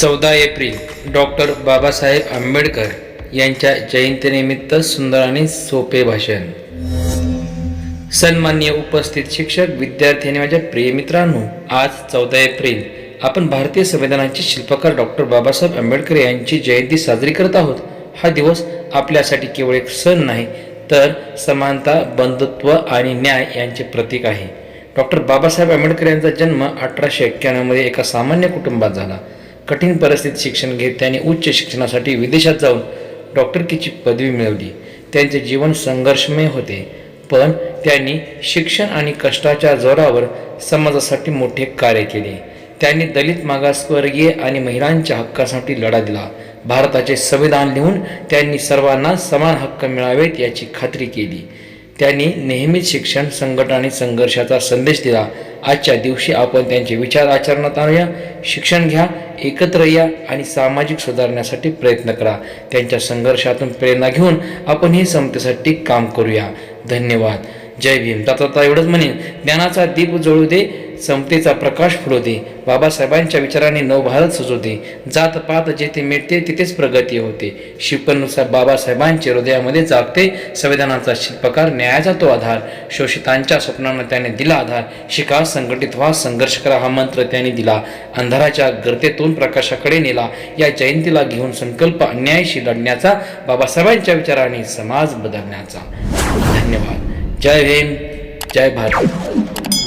चौदा April doctor Babasaheb Ambedkar यांच्या जयंतीनिमित्त सुंदर आणि सोपे भाषण. सन्मान्य उपस्थित शिक्षक विद्यार्थी आणि माझ्या प्रिय मित्रांनो आज चौदा एप्रिल आपण भारतीय संविधानाचे शिल्पकार डॉक्टर बाबासाहेब आंबेडकर यांची जयंती साजरी करत आहोत. हा दिवस आपल्यासाठी केवळ एक सण नाही तर समानता बंधुत्व आणि न्याय यांचे प्रतीक आहे. डॉक्टर बाबासाहेब आंबेडकर यांचा जन्म अठराशे एक्क्याण्णवमध्ये एका सामान्य कुटुंबात झाला. कठीण परिस्थितीत शिक्षण घेत त्यांनी उच्च शिक्षणासाठी विदेशात जाऊन डॉक्टरकीची पदवी मिळवली. त्यांचे जीवन संघर्षमय होते पण त्यांनी शिक्षण आणि कष्टाच्या जोरावर समाजासाठी मोठे कार्य केले. त्यांनी दलित मागासवर्गीय आणि महिलांच्या हक्कासाठी लढा दिला. भारताचे संविधान लिहून त्यांनी सर्वांना समान हक्क मिळावेत याची खात्री केली. त्यांनी नेहमीच शिक्षण संघटन आणि संघर्षाचा संदेश दिला. आजच्या दिवशी आपण त्यांचे विचार आचरणात आणूया. शिक्षण घ्या एकत्र या आणि सामाजिक सुधारण्यासाठी प्रयत्न करा. त्यांच्या संघर्षातून प्रेरणा घेऊन आपण ही समतेसाठी काम करूया. धन्यवाद. जय भीम. आता एवढंच म्हणेन. ज्ञानाचा दीप जळू दे समतेचा प्रकाश फुलू दे. बाबासाहेबांच्या विचाराने नवभारत सुचवते जात पात जेथे मिळते तिथेच प्रगती होते. शिपनुसार बाबासाहेबांच्या हृदयामध्ये जागते संविधानाचा शिल्पकार न्यायाचा तो आधार. शोषितांच्या स्वप्नांना त्याने दिला आधार. शिका संघटित व्हा संघर्ष करा हा मंत्र त्यांनी दिला. अंधाराच्या गर्तेतून प्रकाशाकडे नेला. या जयंतीला घेऊन संकल्प अन्यायाशी लढण्याचा बाबासाहेबांच्या विचाराने समाज बदलण्याचा. धन्यवाद. जय भीम जय भारत.